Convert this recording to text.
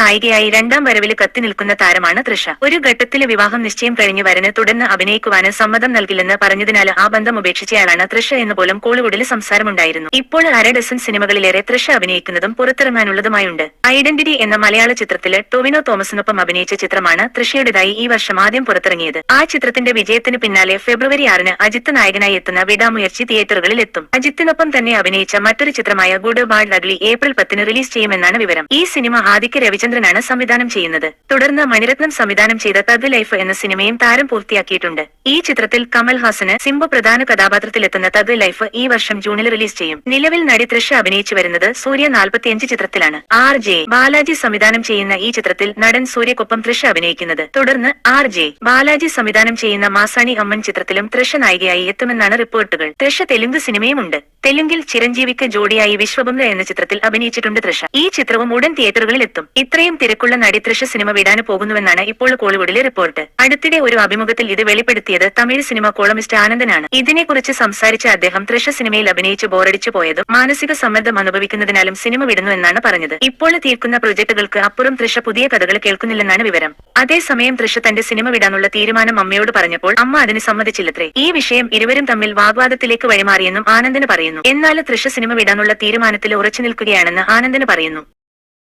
നായികയായി രണ്ടാം വരവിൽ കത്തി നിൽക്കുന്ന താരമാണ് തൃഷ. ഒരു ഘട്ടത്തിലെ വിവാഹം നിശ്ചയം കഴിഞ്ഞ് വരന് തുടർന്ന് അഭിനയിക്കുവാന് സമ്മതം നൽകില്ലെന്ന് പറഞ്ഞതിനാൽ ആ ബന്ധം ഉപേക്ഷിച്ചയാളാണ് തൃഷ എന്ന് പോലും കോളിവുഡിൽ സംസാരമുണ്ടായിരുന്നു. ഇപ്പോൾ അര ഡസൻ സിനിമകളിലേറെ തൃഷ അഭിനയിക്കുന്നതും പുറത്തിറങ്ങാനുള്ളതുമായുണ്ട്. ഐഡന്റിറ്റി എന്ന മലയാള ചിത്രത്തിൽ ടൊവിനോ തോമസിനൊപ്പം അഭിനയിച്ച ചിത്രമാണ് തൃഷയുടേതായി ഈ വർഷം ആദ്യം പുറത്തിറങ്ങിയത്. ആ ചിത്രത്തിന്റെ വിജയത്തിന് പിന്നാലെ ഫെബ്രുവരി ആറിന് അജിത്ത് നായകനായി എത്തുന്ന വിടാമുയർച്ചി തിയേറ്ററുകളിൽ എത്തും. അജിത്തിനൊപ്പം തന്നെ അഭിനയിച്ച മറ്റൊരു ചിത്രമായ ഗുഡ് ബാഡ് ലഗ്ലി ഏപ്രിൽ പത്തിന് റിലീസ് ചെയ്യുമെന്നാണ് വിവരം. ഈ സിനിമ ആദിക്ക് ആദിക്യ രവിചന്ദ്രനാണ് സംവിധാനം ചെയ്യുന്നത്. തുടർന്ന് മണിരത്നം സംവിധാനം ചെയ്ത തഗ് ലൈഫ് എന്ന സിനിമയും താരം പൂർത്തിയാക്കിയിട്ടുണ്ട്. ഈ ചിത്രത്തിൽ കമൽ ഹാസന് സിംബു പ്രധാന കഥാപാത്രത്തിലെത്തുന്ന തഗ് ലൈഫ് ഈ വർഷം ജൂണിൽ റിലീസ് ചെയ്യും. നിലവിൽ നടി തൃഷ അഭിനയിച്ചു വരുന്നത് സൂര്യ നാൽപ്പത്തിയഞ്ച് ചിത്രത്തിലാണ്. ആർ ജെ ബാലാജി സംവിധാനം ചെയ്യുന്ന ഈ ചിത്രത്തിൽ നടൻ സൂര്യക്കൊപ്പം തൃഷ അഭിനയിക്കുന്നത്. തുടർന്ന് ആർ ജെ ബാലാജി സംവിധാനം ചെയ്യുന്ന മാസാണി അമ്മൻ ചിത്രത്തിലും തൃഷ നായികയായി എത്തുമെന്നാണ് റിപ്പോർട്ടുകൾ. തൃഷ തെലുങ്ക് സിനിമയുമുണ്ട്. തെലുങ്കിൽ ചിരഞ്ജീവിക്ക് ജോഡിയായി വിശ്വബംഗ എന്ന ചിത്രത്തിൽ അഭിനയിച്ചിട്ടുണ്ട് തൃഷ. ഈ ചിത്രവും ഉടൻ തിയേറ്ററുകളിൽ എത്തും ഇത്രയും തിരക്കുള്ള നടി തൃഷ സിനിമ വിടാന് പോകുന്നുവെന്നാണ് ഇപ്പോൾ കോളിവുഡിലെ റിപ്പോർട്ട്. അടുത്തിടെ ഒരു അഭിമുഖത്തിൽ ഇത് വെളിപ്പെടുത്തിയത് തമിഴ് സിനിമ കോളമിസ്റ്റ് ആനന്ദനാണ്. ഇതിനെക്കുറിച്ച് സംസാരിച്ച അദ്ദേഹം തൃഷ സിനിമയിൽ അഭിനയിച്ച് ബോറടിച്ചു പോയതും മാനസിക സമ്മർദ്ദം അനുഭവിക്കുന്നതിനാലും സിനിമ വിടുന്നുവെന്നാണ് പറഞ്ഞത്. ഇപ്പോൾ തീർക്കുന്ന പ്രൊജക്ടുകൾക്ക് അപ്പുറം തൃഷ പുതിയ കഥകൾ കേൾക്കുന്നില്ലെന്നാണ് വിവരം. അതേസമയം തൃഷ തന്റെ സിനിമ വിടാനുള്ള തീരുമാനം അമ്മയോട് പറഞ്ഞപ്പോൾ അമ്മ അതിന് സമ്മതിച്ചില്ലത്രേ. ഈ വിഷയം ഇരുവരും തമ്മിൽ വാഗ്വാദത്തിലേക്ക് വഴിമാറിയെന്നും ആനന്ദന് പറയുന്നു. എന്നാൽ തൃഷ സിനിമ വിടാനുള്ള തീരുമാനത്തിൽ ഉറച്ചു നിൽക്കുകയാണെന്ന് ആനന്ദന് പറയുന്നു.